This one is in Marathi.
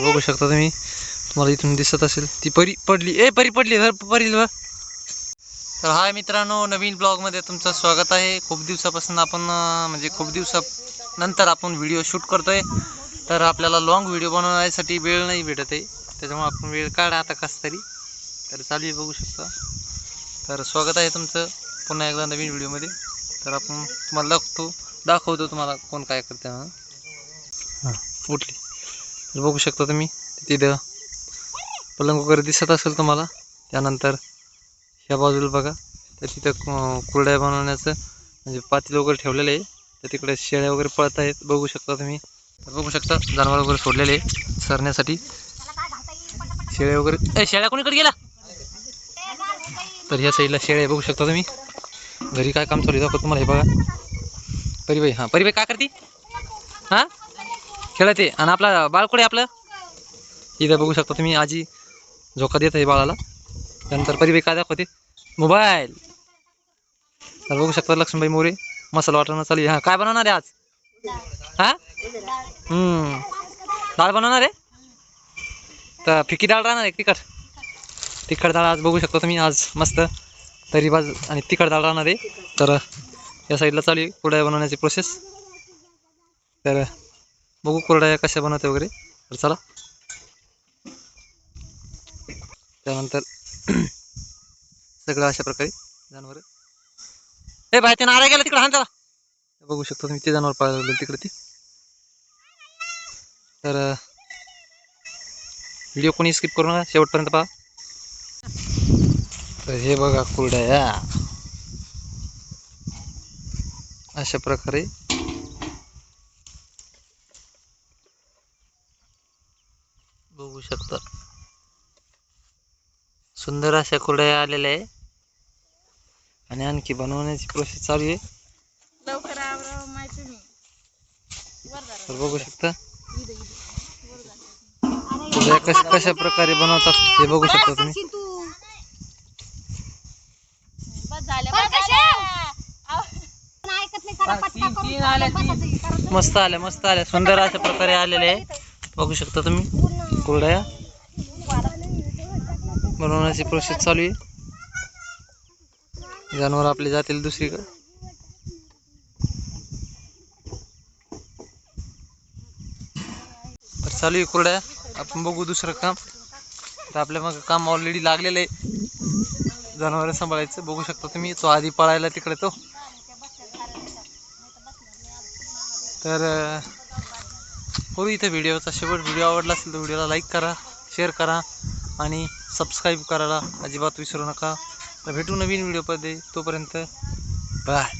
बघू शकता तुम्ही. तुम्हाला इथून दिसत असेल. ती परी पडली. ए परी पडली. परी तर हाय मित्रांनो नवीन ब्लॉगमध्ये तुमचं स्वागत आहे. खूप दिवसापासून आपण म्हणजे खूप दिवसानंतर आपण व्हिडिओ शूट करतोय. तर आपल्याला लॉंग व्हिडिओ बनवण्यासाठी वेळ नाही भेटत आहे. त्याच्यामुळे आपण वेळ काढा आता कसं तरी. तर चालू बघू शकता. तर स्वागत आहे तुमचं पुन्हा एकदा नवीन व्हिडिओमध्ये. तर आपण तुम्हाला दाखवतो. दाखवतो तुम्हाला कोण काय करते हां. उठली. तर बघू शकता तुम्ही तिथं पलंग वगैरे दिसत असेल तुम्हाला त्यानंतर ह्या बाजूला बघा तर तिथं कु- कुरड्या बनवण्याचं म्हणजे पातील वगैरे ठेवलेलं आहे तर तिकडे शेळ्या वगैरे पळत आहेत बघू शकता तुम्ही. तर बघू शकता जनावर वगैरे सोडलेले आहे सरण्यासाठी. शेळ्या वगैरे शेळ्या कोणीकडे गेला? तर ह्या साईडला शेळ्या बघू शकता तुम्ही. घरी काय काम चालू आहे तुम्हाला हे बघा. परिबाई हां परिबाई काय करते? हां? खेळते आणि आपला बाळ कुठे आपलं? इथं बघू शकता तुम्ही आजी झोका देत आहे बाळाला. त्यानंतर परिबाई काय दाखवते? मोबाईल. तर बघू शकता लक्ष्मीबाई मोरे मसाला वाटणं चालू आहे. हां काय बनवणार आहे आज? हां? हम्म. डाळ बनवणार आहे? तर फिकी डाळ राहणार आहे तिखट. तिखट डाळ आज बघू शकता तुम्ही आज मस्त तरी बाज आणि तिखट डाळ राहणार आहे. तर या साईडला चालू आहे कुरड्या बनवण्याची प्रोसेस तर बघू कुरड्या कशा बनवते वगैरे. तर चला. त्यानंतर सगळं अशा प्रकारे जनावर. हे बाय ते नारा गेला तिकडे हां बघू शकतो तुम्ही ते जनावर पाळलं तिकडे ती. तर व्हिडिओ कोणी स्किप करू नका शेवटपर्यंत पहा. तर हे बघा कुरड्या. अशा प्रकारे बघू शकता. सुंदर अशा कुरड्या आलेल्या आहे. आणि आणखी बनवण्याची प्रोसेस चालू आहे. तर बघू शकता. कशा कशा प्रकारे बनवतात हे बघू शकता तुम्ही. मस्त आल्या मस्त आल्या. सुंदर अशा प्रकारे आलेले आहे. बघू शकता तुम्ही. कुरड्या? बनवण्याची प्रोसेस चालू आहे. जनावर आपले जातील दुसरीकडे. तर चालू आहे कुरड्या. आपण बघू दुसरं काम. तर आपल्या मग काम ऑलरेडी लागलेलं आहे. जनावर सांभाळायचं. बघू शकता तुम्ही. तो आधी पळायला तिकडे तो. तर करू इथे व्हिडिओचा शेवट व्हिडिओ आवडला असेल तर व्हिडिओला लाईक करा शेअर करा आणि सबस्क्राईब करायला अजिबात विसरू नका. तर भेटू नवीन व्हिडिओमध्ये. तोपर्यंत बाय.